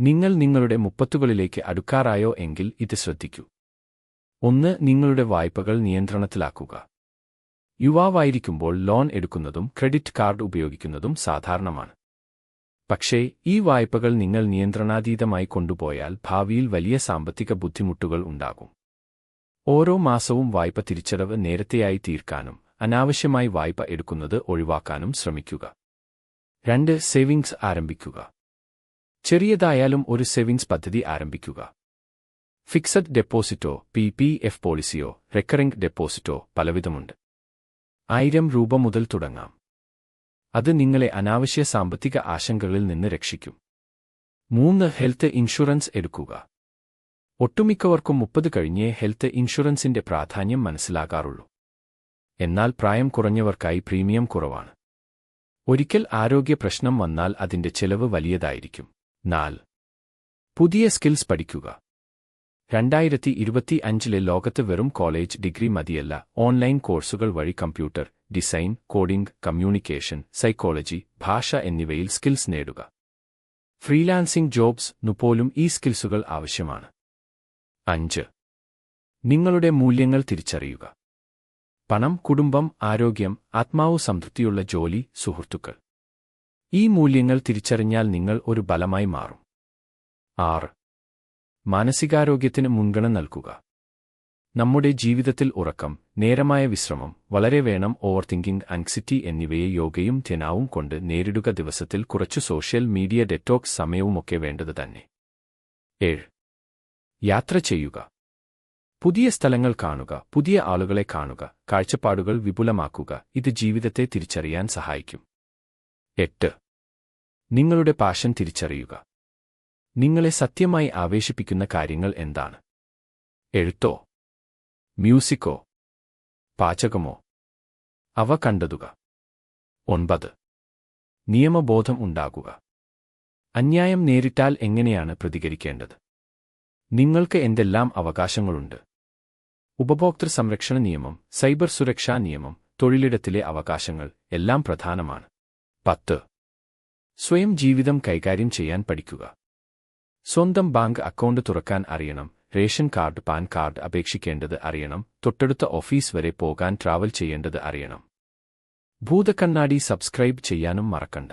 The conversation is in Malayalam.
നിങ്ങൾ നിങ്ങളുടെ മുപ്പത്തുകളിലേക്ക് അടുക്കാറായോ എങ്കിൽ ഇത് ശ്രദ്ധിക്കൂ. ഒന്ന് നിങ്ങളുടെ വായ്പകൾ നിയന്ത്രണത്തിലാക്കുക. യുവാവായിരിക്കുമ്പോൾ ലോൺ എടുക്കുന്നതും ക്രെഡിറ്റ് കാർഡ് ഉപയോഗിക്കുന്നതും സാധാരണമാണ്. പക്ഷേ ഈ വായ്പകൾ നിങ്ങൾ നിയന്ത്രണാതീതമായി കൊണ്ടുപോയാൽ ഭാവിയിൽ വലിയ സാമ്പത്തിക ബുദ്ധിമുട്ടുകൾ ഉണ്ടാകും. ഓരോ മാസവും വായ്പ തിരിച്ചടവ് നേരത്തെയായി തീർക്കാനും അനാവശ്യമായി വായ്പ എടുക്കുന്നത് ഒഴിവാക്കാനും ശ്രമിക്കുക. രണ്ട് സേവിങ്സ് ആരംഭിക്കുക. ചെറിയതായാലും ഒരു സേവിങ്സ് പദ്ധതി ആരംഭിക്കുക. ഫിക്സഡ് ഡെപ്പോസിറ്റോ പി പി എഫ് പോളിസിയോ റെക്കറിംഗ് ഡെപ്പോസിറ്റോ പലവിധമുണ്ട്. ആയിരം രൂപ മുതൽ തുടങ്ങാം. അത് നിങ്ങളെ അനാവശ്യ സാമ്പത്തിക ആശങ്കകളിൽ നിന്ന് രക്ഷിക്കും. മൂന്ന് ഹെൽത്ത് ഇൻഷുറൻസ് എടുക്കുക. ഒട്ടുമിക്കവർക്കും മുപ്പത് കഴിഞ്ഞേ ഹെൽത്ത് ഇൻഷുറൻസിന്റെ പ്രാധാന്യം മനസ്സിലാകാറുള്ളൂ. എന്നാൽ പ്രായം കുറഞ്ഞവർക്കായി പ്രീമിയം കുറവാണ്. ഒരിക്കൽ ആരോഗ്യ പ്രശ്നം വന്നാൽ അതിന്റെ ചെലവ് വലിയതായിരിക്കും. നാല്. പുതിയ സ്കിൽസ് പഠിക്കുക. രണ്ടായിരത്തി ഇരുപത്തി അഞ്ചിലെ ലോകത്ത് വെറും കോളേജ് ഡിഗ്രി മതിയല്ല. ഓൺലൈൻ കോഴ്സുകൾ വഴി computer design coding communication psychology ഭാഷ എന്നിവയിൽ സ്കിൽസ് നേടുക. ഫ്രീലാൻസിംഗ് ജോബ്സ് നുപോലും ഈ സ്കിൽസുകൾ ആവശ്യമാണ്. അഞ്ച്. നിങ്ങളുടെ മൂല്യങ്ങൾ തിരിച്ചറിയുക. പണം കുടുംബം ആരോഗ്യം ആത്മാവ് സംതൃപ്തിയുള്ള ജോലി സുഹൃത്തുക്കൾ. ഈ മൂല്യങ്ങൾ തിരിച്ചറിഞ്ഞാൽ നിങ്ങൾ ഒരു ബലമായി മാറും. ആറ്. മാനസികാരോഗ്യത്തിന് മുൻഗണന നൽകുക. നമ്മുടെ ജീവിതത്തിൽ ഉറക്കം നേരമായ വിശ്രമം വളരെ വേണം ഓവർ തിങ്കിംഗ് ആൻസിറ്റി എന്നിവയെ യോഗയും ധ്യനാവും കൊണ്ട് നേരിടുക ദിവസത്തിൽ കുറച്ച് സോഷ്യൽ മീഡിയ ഡെറ്റോക്സ് സമയവുമൊക്കെ വേണ്ടത് തന്നെ. ഏഴ്. യാത്ര ചെയ്യുക. പുതിയ സ്ഥലങ്ങൾ കാണുക പുതിയ ആളുകളെ കാണുക കാഴ്ചപ്പാടുകൾ വിപുലമാക്കുക ഇത് ജീവിതത്തെ തിരിച്ചറിയാൻ സഹായിക്കും. എട്ട്. നിങ്ങളുടെ പാഷൻ തിരിച്ചറിയുക. നിങ്ങളെ സത്യമായി ആവേശിപ്പിക്കുന്ന കാര്യങ്ങൾ എന്താണ്? എഴുത്തോ? മ്യൂസിക്കോ? പാചകമോ? അവ കണ്ടെത്തുക. ഒൻപത്. നിയമബോധം ഉണ്ടാകുക അന്യായം നേരിട്ടാൽ എങ്ങനെയാണ് പ്രതികരിക്കേണ്ടത്? നിങ്ങൾക്ക് എന്തെല്ലാം അവകാശങ്ങളുണ്ട്? ഉപഭോക്തൃ സംരക്ഷണ നിയമം സൈബർ സുരക്ഷാ നിയമം തൊഴിലിടത്തിലെ അവകാശങ്ങൾ എല്ലാം പ്രധാനമാണ്. പത്ത്. സ്വയം ജീവിതം കൈകാര്യം ചെയ്യാൻ പഠിക്കുക. സ്വന്തം ബാങ്ക് അക്കൗണ്ട് തുറക്കാൻ അറിയണം റേഷൻ കാർഡ് പാൻ കാർഡ് അപേക്ഷിക്കേണ്ടത് അറിയണം തൊട്ടടുത്ത ഓഫീസ് വരെ പോകാൻ ട്രാവൽ ചെയ്യേണ്ടത് അറിയണം. ഭൂതക്കണ്ണാടി സബ്സ്ക്രൈബ് ചെയ്യാനും മറക്കണ്ട.